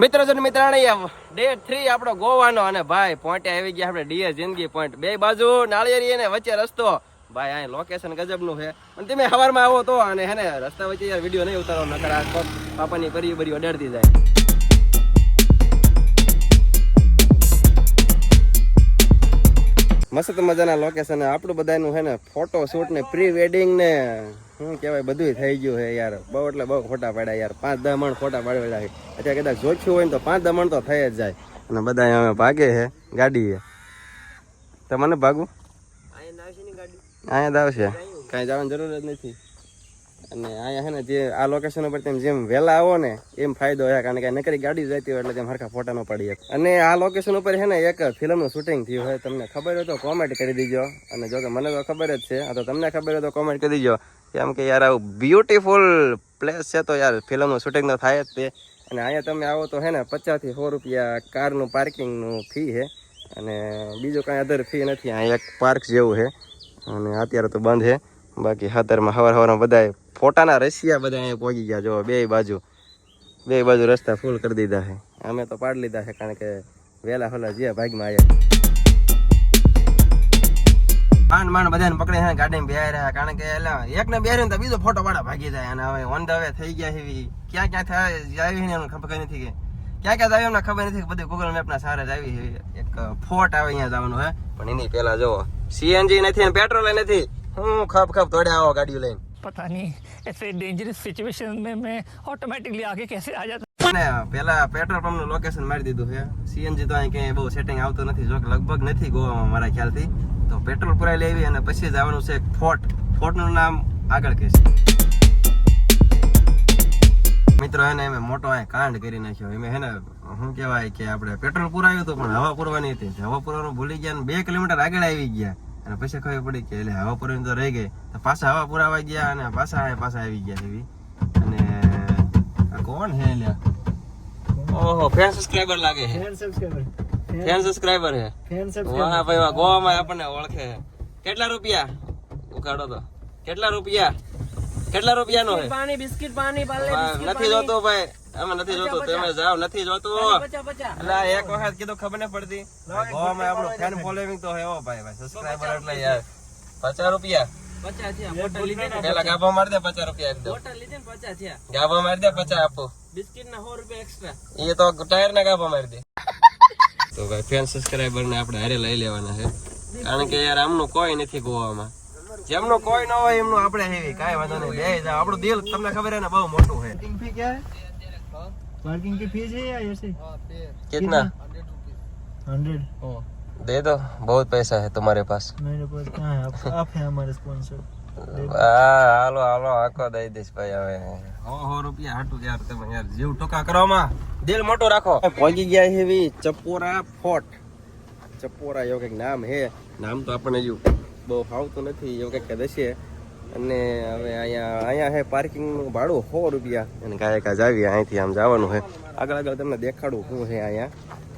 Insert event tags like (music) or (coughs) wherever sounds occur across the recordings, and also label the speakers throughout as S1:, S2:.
S1: મિત્રો જન મિત્રાણી day three આપણો ગોવાનો અને ભાઈ પોઈન્ટે આવી ગયા આપણે ડીએ જિંદગી પોઈન્ટ. બે બાજુ નાળિયેરી અને વચ્ચે રસ્તો. ભાઈ, અહીં લોકેશન ગજબનું છે. અને તમે સવારમાં આવો તો અને હે ને, રસ્તા વચ્ચે યાર વીડિયો નહીં ઉતારો, નકર આ કોક પાપાની પરી બરી અડાડતી જાય. મસ્ત મજાના લોકેશન આપણું બધાનું છે ને ફોટો શૂટ ને પ્રી વેડિંગ ને. શું કહેવાય બધું થઈ ગયું છે યાર. બહુ એટલે બહુ ફોટા પાડ્યા યાર. પાંચ દમણ ખોટા પાડેલા છે. અત્યારે કદાચ જોખ્યું હોય ને તો પાંચ દમણ તો થઈ જ જાય. અને બધા અમે ભાગે છે ગાડી તમને મને ભાગવું અહીંયા જ આવશે. કાંઈ જવાની જરૂર જ નથી. અને અહીંયા છે ને જે આ લોકેશન ઉપર તેમ જેમ વહેલા આવો ને, એમ ફાયદો હોય કારણ કે નકરી ગાડી જતી હોય એટલે તેમ હરખા ફોટા ન પડી શકે અને આ લોકેશન ઉપર છે ને એક ફિલ્મનું શૂટિંગ થયું હોય. તમને ખબર હોય તો કોમેન્ટ કરી દીજો. અને જો કે મને તો ખબર જ છે. આ તો તમને ખબર હોય તો કોમેન્ટ કરી દીજો. કેમ કે યાર, આવું બ્યુટીફુલ પ્લેસ છે તો યાર ફિલ્મનું શૂટિંગ તો થાય જ તે અને અહીંયા તમે આવો તો હે ને, પચાસથી સો રૂપિયા કારનું પાર્કિંગનું ફી છે. અને બીજું કાંઈ અધર ફી નથી અહીંયા એક પાર્ક જેવું છે. અને અત્યારે તો બંધ છે. બાકી હાતરમાં હવાર હવારમાં બધા ફોટાના રસિયા બધા અહીંયા પહોંચી ગયા. જો, બે બાજુ બે બાજુ રસ્તા ફૂલ કરી દીધા છે. અમે તો પાડી લીધા છે, કારણ કે વહેલા હોલા જ્યાં ભાગમાં આવ્યા માંડ માંડ બધાને પકડી છે ગાડીમાં બેહાઈ રહ્યા કારણ કે એલા એક ને બેહારીને તો બીજો ફોટો વાળા ભાગી જાય અને હવે ઓન ધ વે થઈ ગયા છે એવી ક્યાં ક્યાં થાય આવી ને એમને ખબર નથી કે ક્યાં ક્યાં જાય એમને ખબર નથી કે બધું ગૂગલ મેપના સારા જ આવી છે એક ફોર્ટ આવે અહીંયા જવાનું હે પણ એની પહેલા જોવો સીએનજી નથી અને પેટ્રોલ નથી હું ખપ ખપ દોડ્યા આવો ગાડીઓ લઈને
S2: पता नहीं ऐसे डेंजरस सिचुएशन में मैं ऑटोमेटिकली आगे कैसे आ जाता
S1: અને પેલા પેટ્રોલ પંપનું લોકેશન મારી દીધું છે. સીએનજી તો અહીં ક્યાંય બહુ સેટિંગ આવતું નથી, જો લગભગ નથી ગોવામાં મારા ખ્યાલથી. તો પેટ્રોલ પુરાઈ લેવી અને પછી જવાનું છે ફોર્ટ. ફોર્ટનું નામ આગળ કહેશે. મિત્રો, એને અમે મોટો અહીં કાંડ કરી નાખ્યો. એમ હે ને, શું કહેવાય કે આપણે પેટ્રોલ પુરાવ્યું હતું, પણ હવા પુરવાની હતી. હવા પુરવાનું ભૂલી ગયા અને બે કિલોમીટર આગળ આવી ગયા. અને પછી ખબર પડી કે એટલે હવા પુરવાની તો રહી ગઈ. તો પાછા હવા પુરાવા ગયા અને પાછા પાછા આવી ગયા એવી. અને કોણ હે લ્યા? ઓહો ફેન સબસ્ક્રાઇબર લાગે છે.
S3: Fan subscriber
S1: fan subscriber hey
S3: fan
S1: વાહ ભાઈ વાહ ગોવામાં આપણને ઓળખે કેટલા રૂપિયા? ઉકાળો તો. કેટલા રૂપિયા? કેટલા રૂપિયાનો હે
S3: પાણી બિસ્કિટ પાણી પાલે
S1: નથી જોતો ભાઈ. અમે નથી જોતો તમે જાઓ નથી જોતો. એટલે એક વખત કીધું ખબર ન પડતી. ગોવામાં આપણું ફેન ફોલોવિંગ તો હે ઓ ભાઈ. ભાઈ સબસ્ક્રાઇબર એટલે યાર. પચાસ રૂપિયા?
S3: પચા થયા બોટલ લીધી ને
S1: પેલા ગાભા મારી દે પચાસ રૂપિયા એકદમ
S3: બોટલ લીધી ને પચા થયા
S1: ગાભા મારી દે પચાસ આપો
S3: બિસ્કિટ ના સો રૂપિયા એક્સ્ટ્રા
S1: એ તો ટાયર ના ગાભા મારી દે તો ભાઈ ફેન સબસ્ક્રાઇબર ને આપણે હારે લઈ લેવાના છે કારણ કે યાર આમનું કોઈ નથી ગોવામાં જેમનું કોઈ ન હોય એમનું આપણે હેવી કાંઈ વાંધો નહીં બે જાવ આપણું દિલ તમને ખબર છે ને બહુ મોટું છે
S3: पार्किंग फी क्या है पार्किंग की फीस है या ऐसे
S1: कितना
S3: हंड्रेड
S1: दे दो बहुत पैसा है तुम्हारे पास
S3: मेरे पास कहाँ है आप, आप हैं हमारे स्पॉन्सर
S1: હા હાલો હાલો આખો દઈ દઈશ ભાઈ હવે હો હો રૂપિયા હાટું યાર તમે યાર જીવ ટૂંકા કરવામાં દિલ મોટો રાખો પહોંચી ગયા છે એવી ચપોરા ફોર્ટ ચપોરા એવું કંઈક નામ હે નામ તો આપણને જો બહુ ફાવતું નથી એવું કંઈક દશે અને હવે અહીંયા અહીંયા હે પાર્કિંગનું ભાડું સો રૂપિયા અને કાંઈ કાંઈ જાવી અહીંથી આમ જવાનું છે આગળ આગળ તમને દેખાડું શું છે અહીંયા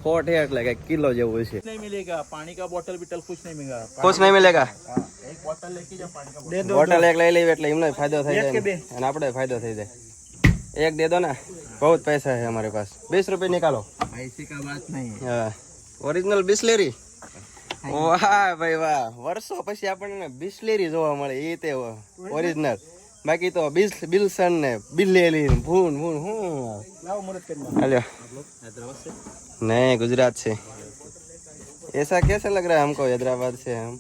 S1: ફોર્ટ છે એટલે કંઈક કિલો જેવું છે
S4: नहीं मिलेगा पानी का बोतल बिटल कुछ नहीं मिलेगा
S1: કુછ નહીં મિલેગા
S4: हाँ, एक बोतल लेके जाओ पानी का
S3: दे दो
S1: બોટલ એક લઈ લેવી એટલે એમનો ફાયદો થઈ
S3: એક કે
S1: જાય
S3: બે?
S1: અને આપણે ફાયદો થઈ જાય એક દે દો ને બહુ પૈસા है हमारे पास बीस रुपए निकालो
S4: ऐसी का बात नहीं है
S1: હા ઓરિજિનલ બિસ્લેરી વાહ ભાઈ વાહ વર્ષો પછી આપણને બિસ્લેરી જોવા મળે એ તે ઓરિજિનલ બાકી તો બિસ બિલ્સન ને બિલ્લેલી ને ભૂન ભૂન હું
S4: लाओ मदद करना
S1: हेलो
S4: हैदराबाद से
S1: नहीं गुजरात से ऐसा कैसे लग रहा है हमको हैदराबाद से हम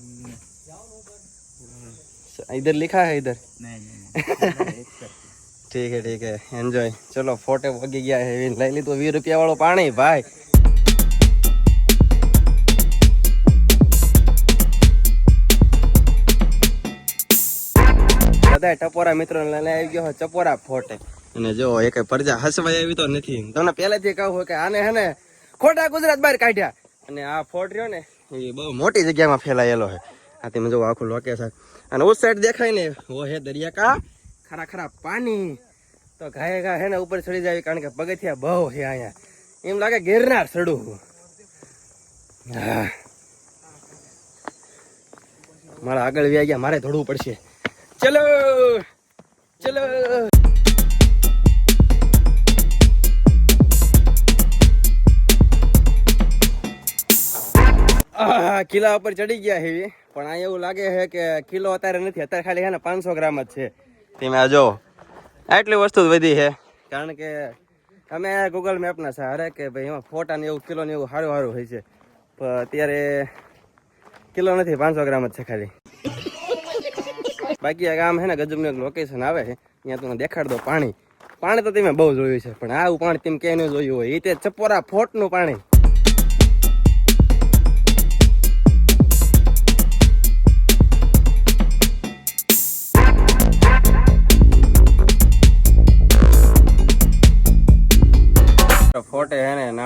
S1: इधर लिखा है इधर
S4: नहीं नहीं
S1: ठीक है ठीक है एंजॉय चलो फोटे वगी ગયા હે લઈ લીધું વીસ રૂપિયા વાળું પાણી ભાઈ બધા ટપોરા મિત્રો આવી ગયો ચપોરા ફોટે. અને જો એક પરજા હસવાય એવી તો નથી. તમને પહેલેથી કહું કે આને હે ને ખોટા ગુજરાત બહાર કાઢ્યા. અને આ ફોટ રહ્યો ને, એ બહુ મોટી જગ્યામાં ફેલાયેલો છે. આ તમે જો આખું લોકેશન અને ઉસ સાઈડ દેખાય ને, ઓ હે દરિયા કા ખરા ખરા પાણી તો ઘાય ઘા હે ને ઉપર ચડી જાય, કારણ કે પગથિયા બહુ છે અહીંયા. એમ લાગે ગિરનાર ચડું હા. મારા આગળ વ્યા ગયા, મારે ધોડવું પડશે. ચલો ચલો. કિલ્લા ઉપર ચડી ગયા છે પણ આ એવું લાગે છે કે કિલો અત્યારે નથી, અત્યારે ખાલી છે ને પાંચસો ગ્રામ જ છે. તમે આ જો, આટલી વસ્તુ જ વધી છે. કારણ કે અમે ગૂગલ મેપના સહારે કે ભાઈ એમાં ફોટા ને એવું કિલો ને એવું સારું સારું હોય છે. પણ અત્યારે કિલો નથી, પાંચસો ગ્રામ જ છે ખાલી. બાકી આ ગામ છે ને ગજબનું એક લોકેશન આવે છે. અહીંયા તમને દેખાડ દો પાણી. પાણી તો તમે બહુ જોયું છે, પણ આવું પાણી તમે ક્યાંય ન જોયું હોય. એ તે ચપોરા ફોટનું પાણી.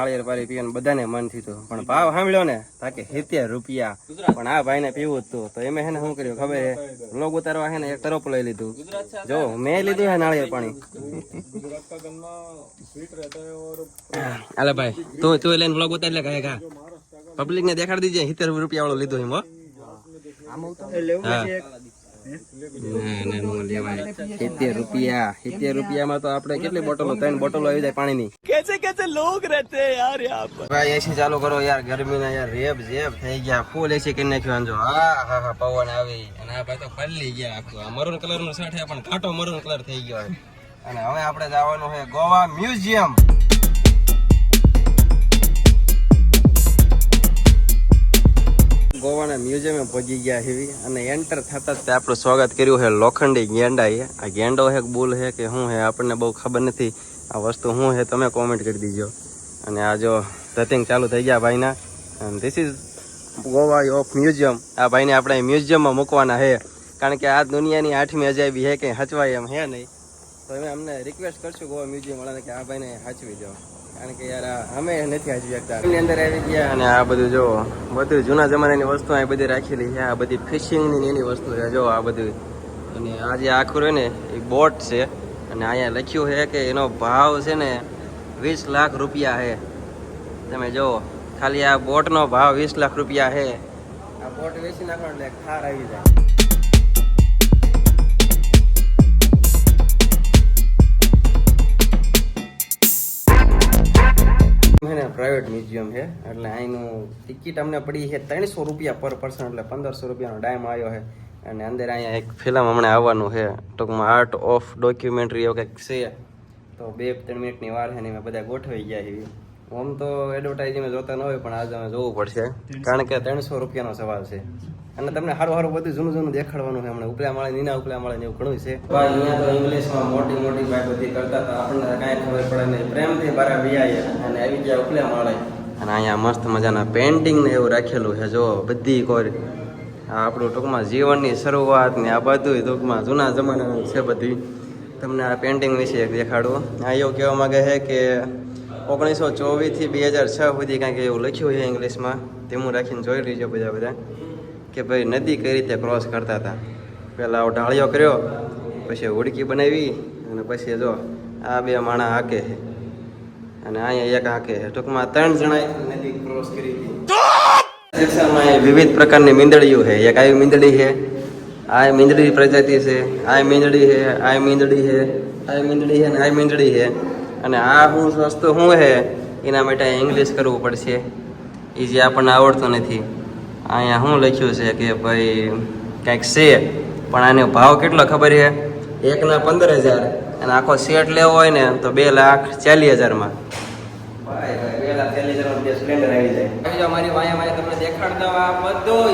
S1: નાળિયેર પાણી પીવાનું બધાને મન થયું પણ ભાવ સાંભળ્યો ને તાકે સિત્તેર રૂપિયા. પણ આ ભાઈને પીવું હતું તો. એમ હે ને શું કર્યું ખબર હે? લોગ ઉતારવા હે ને એક તરફ લઈ લીધું. જો મેં લીધું હે નાળિયેર પાણી. હાલે ભાઈ તું તું લઈને વ્લોગ ઉતારી લે કહે કા પબ્લિક ને દેખાડી દીજે સિત્તેર રૂપિયા વાળો લીધો એમ હો. હા. કેટલી બોટલો ત્રણ બોટલો આવી જાય પાણીની.
S2: કેસે કેસે લોગ
S1: રહેતે એસી ચાલુ કરો યાર ગરમીના યાર રેબ જેબ થઈ ગયા ફૂલ એસી કરી નાખ્યો આંજો હા હા હા પવન આવી. અને તો બદલી ગયા આખું. આ મરૂન કલરનું શર્ટ છે પણ ઘાટો મરૂન કલર થઈ ગયો અને હવે આપડે જવાનું છે ગોવા મ્યુઝિયમ. ગોવાના મ્યુઝિયમે પહોંચી ગયા હેવી અને એન્ટર થતા જ તે આપણું સ્વાગત કર્યું છે લોખંડી ગેંડા એ આ ગેંડો કે બુલ છે કે શું હે આપણને બહુ ખબર નથી. આ વસ્તુ શું છે તમે કોમેન્ટ કરી દીજો. અને આ જો ધતિંગ ચાલુ થઈ ગયા ભાઈના. અને this is Goa of museum આ ભાઈને આપણે મ્યુઝિયમમાં મૂકવાના છે. કારણ કે આ દુનિયાની આઠમી અજાયબી છે કે હચવાય એમ હે નહીં. તો અમે અમને રિક્વેસ્ટ કરશું ગોવા મ્યુઝિયમ વાળાને કે આ ભાઈને હાચવી જાઓ કારણ કે યાર અમે નથી હજી અંદર આવી ગયા અને આ બધું જો, બધું જૂના જમાનાની વસ્તુ આ બધી રાખેલી છે. આ બધી ફિશિંગની એની વસ્તુ છે. જો, આ બધું. અને આ જે આખું રહ્યું ને, એ બોટ છે. અને અહીંયા લખ્યું છે કે એનો ભાવ છે ને, વીસ લાખ રૂપિયા છે. તમે જો, ખાલી આ બોટનો ભાવ વીસ લાખ રૂપિયા છે. આ બોટ વેચી નાખો ખાર આવી જાય. પ્રાઇવેટ મ્યુઝિયમ છે. એટલે અહીંનું ટિકિટ અમને પડી છે ત્રણસો રૂપિયા પર પર્સન એટલે પંદરસો રૂપિયાનો ટાઈમ આવ્યો છે. અને અંદર અહીંયા એક ફિલ્મ હમણાં આવવાનું છે. ટૂંકમાં આર્ટ ઓફ ડોક્યુમેન્ટરી એવું કંઈક છે. તો બે ત્રણ મિનિટની વાર છે ને એમાં બધા ગોઠવાઈ ગયા છે. આમ તો એડવર્ટાઇઝિંગ જોતા ન હોય પણ આજે અમે જોવું પડશે. કારણ કે ત્રણસો રૂપિયાનો સવાલ છે. અને તમને સારું સારું બધું જૂનું જૂનું દેખાડવાનું છે હમણાં. ઉપલા માળે નીના ઉપલા માળે એવું ઘણું છે. ભાઈ અહીંયા તો ઇંગ્લિશમાં મોટી મોટી ભાઈ બધી કરતા હતા. આપણને કાંઈ ખબર પડે નહીં. પ્રેમથી બારા વિયાય અને આવી ગયા ઉપલા માળે. અને અહીંયા મસ્ત મજાના પેન્ટિંગ ને એવું રાખેલું છે. જો બધી કોર આ આપણું ટૂંકમાં જીવનની શરૂઆત ને આ બધું ટૂંકમાં જૂના જમાનાનું છે બધી. તમને આ પેન્ટિંગ વિશે એક દેખાડું. આ એવું કહેવા માગે છે કે ઓગણીસો ચોવીસથી બે હજાર છ સુધી કાંઈક એવું લખ્યું છે ઇંગ્લિશમાં તેવું રાખીને જોઈ લીજો બધા બધા, કે ભાઈ નદી કઈ રીતે ક્રોસ કરતા હતા. પહેલાં આવો ઢાળિયો કર્યો, પછી હુડકી બનાવી, અને પછી જો આ બે માણા હાકે છે. અને અહીંયા એક હાકે છે. ટૂંકમાં ત્રણ જણાએ નદી ક્રોસ કરી સેક્શનમાં વિવિધ પ્રકારની મીંદડીઓ છે. એક આવી મીંદડી છે આ મીંદડી પ્રજાતિ છે આ મીંદડી છે આ મીંદડી છે આ મીંદડી છે, અને આ મીંદડી છે. અને આ શું વસ્તુ શું છે એના માટે ઇંગ્લિશ કરવું પડશે. એ જે આપણને આવડતું નથી. અહીંયા શું લખ્યું છે કે ભાઈ કંઈક છે પણ આનો ભાવ કેટલો ખબર છે? એકના પંદર હજાર. અને આખો સેટ લેવો હોય ને તો બે લાખ ચાલીસ હજારમાં. ભાઈ ભાઈ બે લાખ ચાલીસ હજારમાં આવી જાય. મારી વાયા વાયા તમને દેખાડતા આ બધું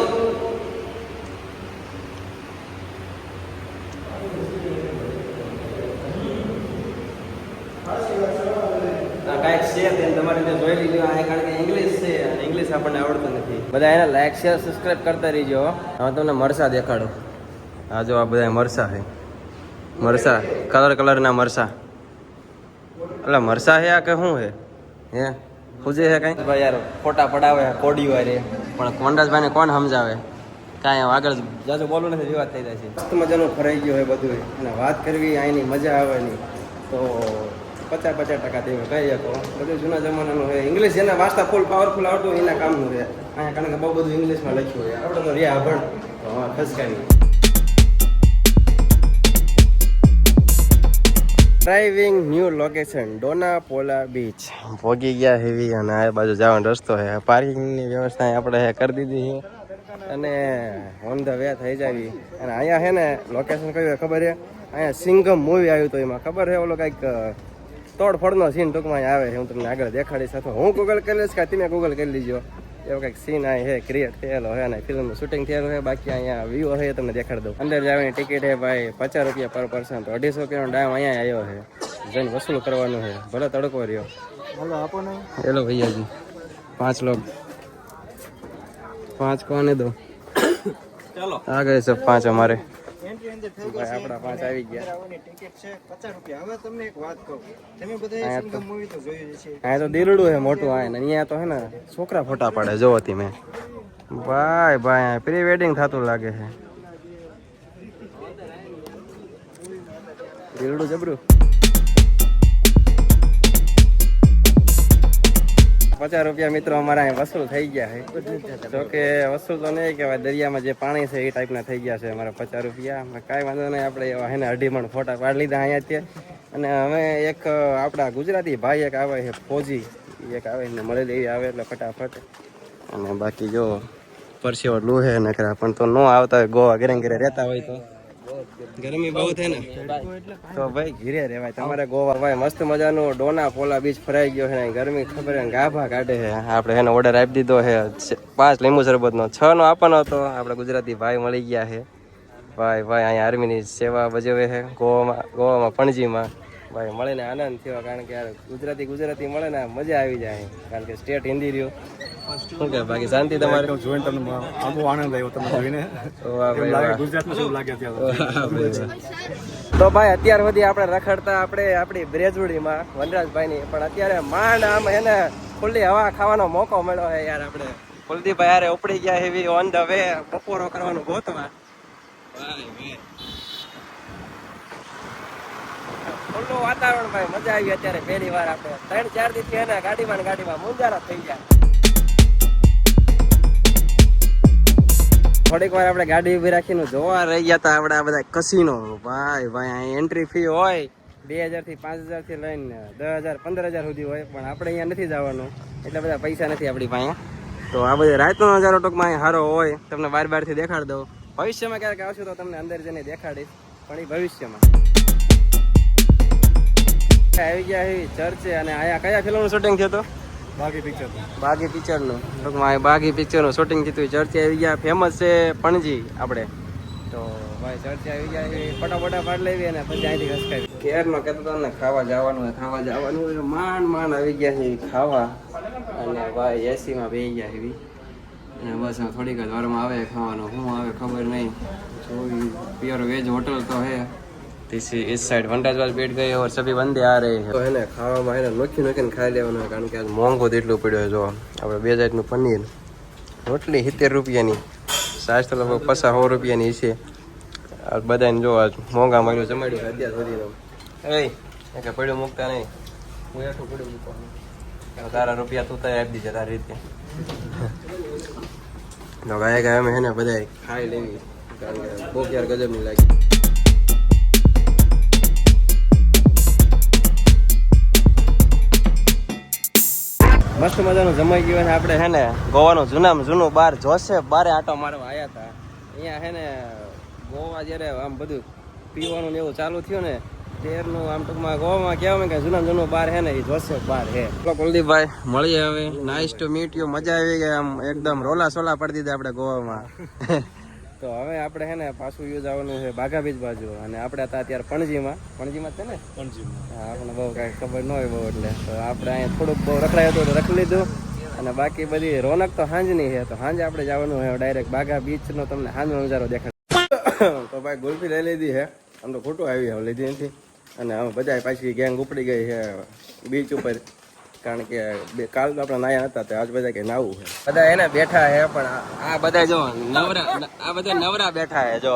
S1: આ કાંઈક છે તે તમારે કારણ કે ઇંગ્લિશ છે અને ઇંગ્લિશ આપણને આવડતું નથી. બધા એને લાઈક શેર સબસ્ક્રાઈબ કરતા રહીજો હવે તમને મરસા દેખાડો. આ જો આ બધા મરસા છે. મરસા કલર કલરના મરસા. એટલે મરસા હે આ કે શું છે? હે? ખુજે હે કઈ? ભાઈ યાર ફોટા પડાવે કોડી વારે પણ કોંડાસભાઈને કોણ સમજાવે? કાંઈ આગળ જાજુ બોલવું નથી વિવાદ થઈ જાય છે. મસ્ત મજાનું ફરાઈ ગયું હોય બધું અને વાત કરવી અહીંની મજા આવે તો પચાસ પચાસ ટકા દેવે કહી શકો બધું જૂના જમાનાનું હોય ઇંગ્લિશ જેના વાંચતા ફૂલ પાવરફુલ આવડતું એના કામનું રહે. અહીંયા કારણ કે બહુ બધું ઇંગ્લિશમાં લખ્યું હોય. આપણે તો રહ્યા પણ. ખસકાવી driving new location Dona Paula beach ભોગી ગયા હેવી અને આ બાજુ જવાનો રસ્તો છે. પાર્કિંગની વ્યવસ્થા આપણે કરી દીધી છે. અને ઓન ધ વે થઈ જાવી. અને અહીંયા છે ને લોકેશન કયું છે ખબર છે? અહીંયા સિંગમ મૂવી આવ્યું હતું એમાં. ખબર છે ઓલો કંઈક તોડફોડનો સીન ટૂંકમાં આવે છે. હું તમને આગળ દેખાડીશ. અથવા હું ગૂગલ કરી લઈશ કે તમે ગૂગલ કરી લીજો. એવો કંઈક સીન આ છે ક્રિએટ થયેલો હોય અને ફિલ્મનું શૂટિંગ થયેલું હોય બાકી અહીંયા વ્યૂ છે તમને દેખાડી દઉં. અંદર જવાની ટિકિટ છે ભાઈ પચાસ રૂપિયા પર પર્સન તો અઢીસો રૂપિયાનો ડાયમ અહીંયા આવ્યો છે. જઈને વસૂલ કરવાનું છે. ભલે તડકો રહ્યો.
S3: હેલો આપો ને
S1: હેલો ભૈયાજી. પાંચ લોગ પાંચ કોને
S4: દો? (coughs)
S1: ચાલો. આગળ છે પાંચ અમારે.
S3: એન્ટ્રી અંદર થઈ ગઈ
S1: આપણા પાંચ આવી ગયા.
S3: ટિકિટ છે. પચાસ રૂપિયા. હવે તમને એક વાત કહું. તમે બધા
S1: તો-
S3: સિંગમ મૂવી તો જોયું છે.
S1: અહીંયા તો દીરડું છે મોટું આ. ને અહીંયા તો હે ને છોકરા ફોટા પાડે જો હતી મેં ભાઈ ભાઈ પ્રી વેડિંગ થતું લાગે છે. દીરડું જબરું. પચાસ રૂપિયા મિત્રો અમારા અહીં વસૂલ થઈ ગયા છે. જો કે વસૂલ તો નહીં કહેવાય, દરિયામાં જે પાણી છે એ ટાઈપના થઈ ગયા છે અમારા પચાસ રૂપિયા. કાંઈ વાંધો નહીં, આપણે એવા એને અઢી અઢીમણ ફોટા પાડી લીધા અહીંયા ત્યાં અને અમે એક આપણા ગુજરાતી ભાઈ એક આવે છે, ફોજી. એક આવે એને મળેલી એવી આવે એટલે ફટાફટ. અને બાકી જો પરસેવો લુહે નકરા, પણ તો ન આવતા હોય, ગોવા ઘરે ઘરે રહેતા હોય તો. ગરમી બહુ થાય ને. તો ભાઈ ઘીરે રહેવાય તમારે ગોવા ભાઈ મસ્ત મજાનું ડોના પોલા બીચ ફરાઈ ગયો છે ગરમી ખબર છે ગાભા કાઢે છે. આપણે એને ઓર્ડર આપી દીધો છે. પાંચ લીંબુ શરબતનો. છ નો આપવાનો હતો. આપણે ગુજરાતી ભાઈ મળી ગયા છે. ભાઈ ભાઈ, અહીંયા આર્મીની સેવા ભજવે છે ગોવામાં ગોવામાં પણજીમાં. ભાઈ મળીને આનંદ થયો કારણ કે યાર ગુજરાતી ગુજરાતી મળે ને મજા આવી જાય. કારણ કે સ્ટેટ હિન્દી રહ્યું. શું કે બાકી શાંતિ તમારે?
S5: જોઈને તમને આમ આનંદ આવ્યો તમને જોઈને. (laughs) ગુજરાતમાં શું લાગે અત્યારે?
S1: તો ભાઈ અત્યાર સુધી આપણે રખડતા આપણે આપણી બ્રેજુડીમાં વનરાજભાઈની પણ અત્યારે માંડ આમ એને ખુલ્લી હવા ખાવાનો મોકો મળ્યો છે યાર આપણે. કુલદીપભાઈ યારે ઉપડી ગયા એવી ઓન ધ વે બપોરો કરવાનું ગોતવા. ખુલ્લું વાતાવરણ ભાઈ, મજા આવી અત્યારે પહેલી વાર આપણે. ત્રણ, ચાર દિવસ એના ગાડીમાં ને ગાડીમાં મુંજારા થઈ ગયા. થોડીક વાર આપણે ગાડી ઊભી રાખીને જોવા રહી ગયા હતા આપણે આ બધા કસીનો ભાઈ ભાઈ, અહીં એન્ટ્રી ફી હોય બે હજારથી પાંચ હજારથી લઈને દસ હજાર, પંદર હજાર સુધી હોય, પણ આપણે અહીંયા નથી જવાનું. એટલા બધા પૈસા નથી આપણી પાસે. તો આ બધી રાતનો નજારો ટૂંકમાં અહીં સારો હોય. તમને બાર બારથી દેખાડ દઉં. ભવિષ્યમાં ક્યારેક આવશું તો તમને અંદર જઈને દેખાડીશ, પણ એ ભવિષ્યમાં. આવી ગયા છે ચર્ચે અને અહીંયા કયા ફિલ્મનું શૂટિંગ થયું હતું?
S5: બાકી પિક્ચર
S1: બાગી પિક્ચરનું ટૂંકમાં બાગી પિક્ચરનું શૂટિંગ થયું ચર્ચે આવી ગયા. ફેમસ છે પણજી આપણે. તો ભાઈ ચર્ચે આવી ગયા છે ફટાફટા પાડ લેવી અને પછી અહીંથી ઘસકાવી કેરનો કહેતો હતો ને ખાવા જવાનું હોય ખાવા જવાનું હોય માંડ માંડ આવી ગયા છે ખાવા. અને ભાઈ એસીમાં બેસી ગયા એવી અને બસ થોડીક જ વારમાં આવે ખાવાનું. શું આવે ખબર નહીં. જોઈ પ્યોર વેજ હોટલ તો હે. दिस इस साइड वनराजवाल बैठ गए और सभी बंदे आ रहे हैं तो है ने ખાવામાં હે ને નોખી નોખીને ખાઈ લેવાનું હોય કારણ કે આજ મોંઘો જ એટલું પડ્યો છે જો આપણે બે જાતનું પનીર રોટલી સિત્તેર રૂપિયાની સાસ તો લગભગ પચાસ સો રૂપિયાની છે આ બધાને જો આજ મોંઘા મળ્યું જમાડ્યું છે અત્યાર સુધીનો એ કે પડ્યું મૂકતા નહીં હું એટલું પડ્યું મૂકવાનું તારા રૂપિયા તું તય આપી દીધા તારી રીતે તો ગાય ગાય અમે હે ને બધા ખાઈ લેવી કારણ કે બહુ યાર ગજબની લાગી મસ્ત મજાનું જમાઈ ગયું અને આપણે હે ને ગોવાનું જૂનામાં જૂનું બાર જોશે, બારે આટો મારવા આવ્યા હતા. અહીંયા હે ને ગોવા જ્યારે આમ બધું પીવાનું ને એવું ચાલુ થયું ને, તેરનું આમ ટૂંકમાં ગોવામાં કહેવાય કે જૂના જૂનું બાર હે ને, એ જોશે બાર હે. ચલો કુલદીપભાઈ, મળીએ હવે. નાઇસ ટુ મીટ યુ મજા આવી ગઈ આમ. એકદમ રોલા સોલા પડી દીધા આપણે ગોવામાં. તો હવે આપણે હે ને પાછું યુઝ આવવાનું છે બાઘા બીચ બાજુ અને આપણે હતા અત્યારે પણજીમાં. પણજીમાં છે ને? હા, આપણને બહુ કાંઈ ખબર ન હોય બહુ એટલે. તો આપણે અહીંયા થોડુંક બહુ રખડાયું હતું તો રખી લીધું. અને બાકી બધી રોનક તો સાંજની છે. તો સાંજે આપણે જવાનું છે ડાયરેક્ટ બાગા બીચનો તમને સાંજનો નજારો દેખાય. (coughs) તો ભાઈ ગુલ્ફી લઈ લીધી છે. આમ તો ખોટું આવી હવે લીધી નથી. અને હવે બધા પાછી ગેંગ ઉપડી ગઈ છે બીચ ઉપર. કારણ કે બે કાલ તો આપણે નાયા હતા, તો આજ બધા કે નાવું છે. બધા એને બેઠા છે, પણ આ- બધા જો નવરા આ બધા નવરા બેઠા છે, જો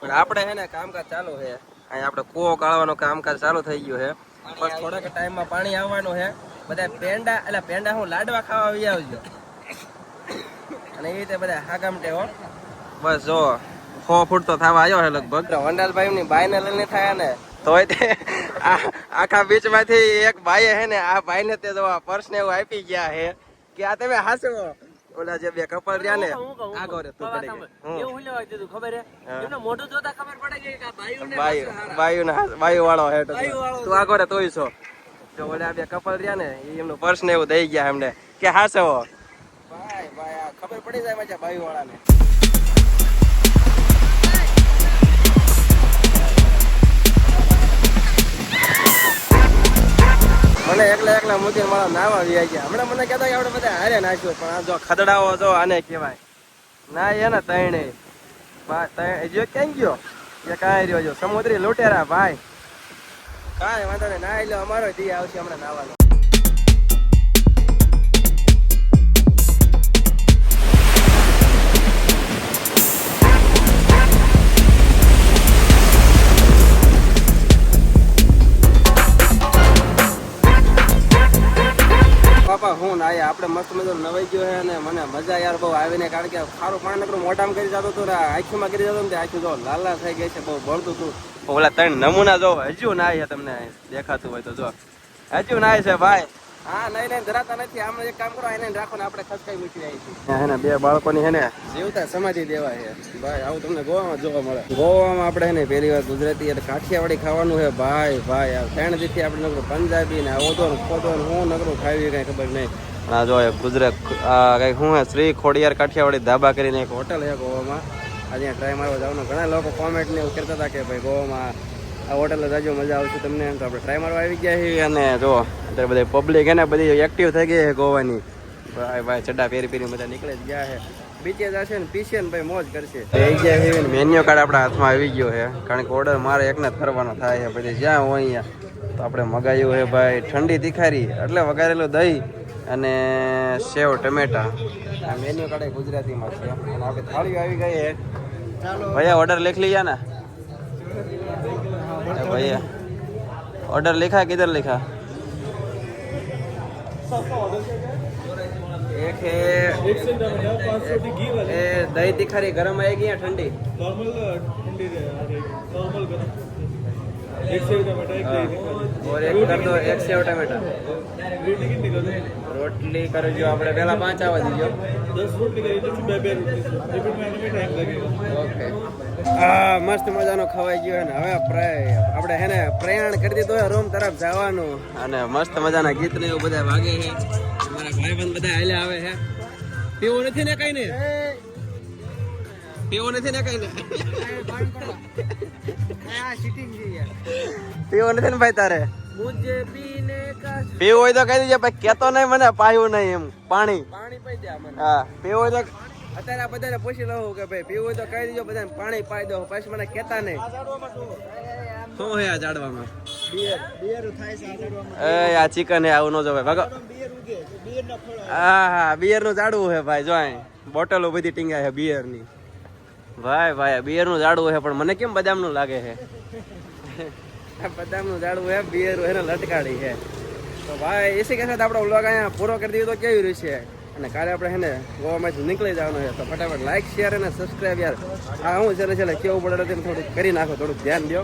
S1: પણ આપણે છે ને કામકાજ ચાલુ છે. અહીં આપણે કૂવો કાઢવાનું કામકાજ ચાલુ થઈ ગયું છે. પણ થોડાક ટાઈમમાં પાણી આવવાનું છે. બધા પેંડા એટલે પેંડા હું લાડવા ખાવા આવી આવજો અને એ રીતે બધા હાગામટે હો. બસ જો છ ફૂટ તો થવા આવ્યો છે લગભગ. વંડાલભાઈ ની બાય ને લઈને થયા ને. તોય તે આખા બીચમાંથી એક ભાઈ હે ને આ ભાઈ ને તે જો પર્સ ને એવું આપી ગયા હે. કે આ તમે હાસો? ઓલા જે બે કપલ રહ્યા ને આગો રે તું કરી હું.
S4: એવું લેવા દીધું ખબર હે? એમને મોઢું જોતા ખબર પડે કે આ બાયુને
S1: વાયુ વાયુ ના ભાઈ વાળો હે તો તું. આગો રે તોય છો. જો ઓલા બે કપલ રહ્યા ને એમનું પર્સ ને એવું દઈ ગયા એમને. કે હાસવો ભાઈ ભાઈ ખબર પડી જાય મજા ભાઈ વાળાને મને એકલા એકલા મૂકીને મારા નાવા આવી ગયા. હમણાં મને કહેતા કે આપણે બધા હારે નાખ્યું પણ આ જો ખદડાઓ જો આને કહેવાય. ના તણે. બા, તણ. જો ક્યાં ગયો? એ કાંઈ રહ્યો જો. સમુદ્રી લૂટેરા, ભાઈ. કાંઈ વાંધો નહીં. ના, એટલે અમારો દી આવશે હમણાં નાવાનો. આપણે મસ્ત મજાનો નવાઈ ગયો છે અને મને મજા યાર બહુ આવીને કારણ કે ખારું પાણી નકરું મોઢામાં કરી જતો હતો ને આંખીમાં કરી જતો ને તે આંખી જો લાલ થઈ ગઈ છે બહુ બળતું હતું ઓલા ત્રણ નમૂના જો હજુ નાય છે તમને દેખાતું હોય તો જો. હજુ નાય છે ભાઈ. હા નહીં લઈને ધરાતા નથી. આમ એક કામ કરો એને રાખો ને આપણે ખસકાઈ મૂકી આવી હે ને બે બાળકોની હે ને જીવતા સમાધિ છે. ભાઈ આવું તમને ગોવામાં જોવા મળે. ગોવામાં આપણે ને પહેલી વાર ગુજરાતી એટલે કાઠિયાવાડી ખાવાનું છે. ભાઈ ભાઈ આ ત્રણ દીથી આપણે નકરું પંજાબી ને ઓદો ને ખોદો ને હું નકરું ખાવી કઈ ખબર નહીં. આ જો ગુજરાત આ કંઈક શું હે શ્રી ખોડિયાર કાઠિયાવાડી ધાબા કરીને એક હોટલ છે ગોવામાં. આજે ટ્રાય મારવા જવાનું ઘણા લોકો કોમેન્ટ ને એવું કરતા હતા કે ભાઈ ગોવામાં આ હોટલ જાજો મજા આવશે તમને એમ. તો આપણે ટ્રાય મારવા આવી ગયા છીએ અને જો, અત્યારે બધી પબ્લિક એને બધી એક્ટિવ થઈ ગઈ છે ગોવાની. ભાઈ ભાઈ, ચડ્ડા પહેરી પહેરી બધા નીકળે જ ગયા છે. બીચે જશે ને પીશે ને ભાઈ મોજ કરશે. થઈ ગયા મેન્યુ કાર્ડ આપણા હાથમાં આવી ગયો છે. કારણ કે ઓર્ડર મારે એકને જ કરવાનો થાય છે, પછી જ્યાં હોય અહીંયા તો આપણે મગાવ્યું છે ભાઈ ઠંડી તીખારી, એટલે વઘારેલું દહીં. અને સેવ ટમેટા આ મેન્યુ કાર્ડ એ ગુજરાતીમાં છે અને આપણે થાળીઓ આવી ગઈ છે भैया ऑर्डर लिख लिया ना अरे भैया ऑर्डर लिखा है किधर लिखा एक है ए, दही तिखारी गरम आएगी या ठंडी
S5: नॉर्मल ठंडी नॉर्मल गरम एक से टमाटर एक
S1: हाँ, और एक कर दो एक सेव टमाटर રોટલી કરી જો આપણે પહેલા પાંચ આવવા દીજો.
S5: દસ રોટલી કરી દઈશું બે બે રોટલી
S1: ઓકે. આ મસ્ત મજાનો ખવાઈ ગયો અને હવે આપણે હેને પ્રયાણ કરી દીધો રૂમ તરફ જવાનું. અને મસ્ત મજાના ગીત ને એવું બધા વાગે છે. અમારા ભાઈબંધ બધા હાલ્યા આવે છે. પીવું નથી ને કઈ ને? પીવું નથી ને કઈ ને? પીવું નથી ને ભાઈ તારે?
S4: મુજે પીને
S1: પીવું હોય તો કહી દેજો ભાઈ કેતો નહીં મને પાયું નહીં એમ પાણી.
S4: પાણી પી દે મને
S1: હા પીવું હોય તો અત્યારે આ બધાને પૂછી લઉં કે ભાઈ પીવું હોય તો કહી દેજો બધાને પાણી પાઈ દો. પછી મને કેતા નહીં. શું હે આ જાડવામાં?
S3: બિયર બિયર થાય છે આચરવામાં
S1: એ આ ચિકન હે આવું ન જોવે. ભાગો
S3: બિયર ઉગે બિયર ના ફળ
S1: હા હા બિયરનું ઝાડવું હે ભાઈ જો બોટલો બધી ટીંગા છે બિયરની ભાઈ ભાઈ બિયરનું જાડવું છે પણ મને કેમ બદામનું લાગે છે? બદામનું જાડવું હે બિયર એને લટકાડી છે. તો ભાઈ, એસી કે સાથે આપણો વ્લોગ અહીંયા પૂરો કરી દીધો કેવી છે? અને કાલે આપણે છે ને ગોવામાંથી નીકળી જવાનું છે. તો ફટાફટ લાઈક શેર અને સબસ્ક્રાઈબ યાર. આ હું છેલ્લે છેલ્લે કેવું પડે થોડુંક કરી નાખો, થોડુંક ધ્યાન દો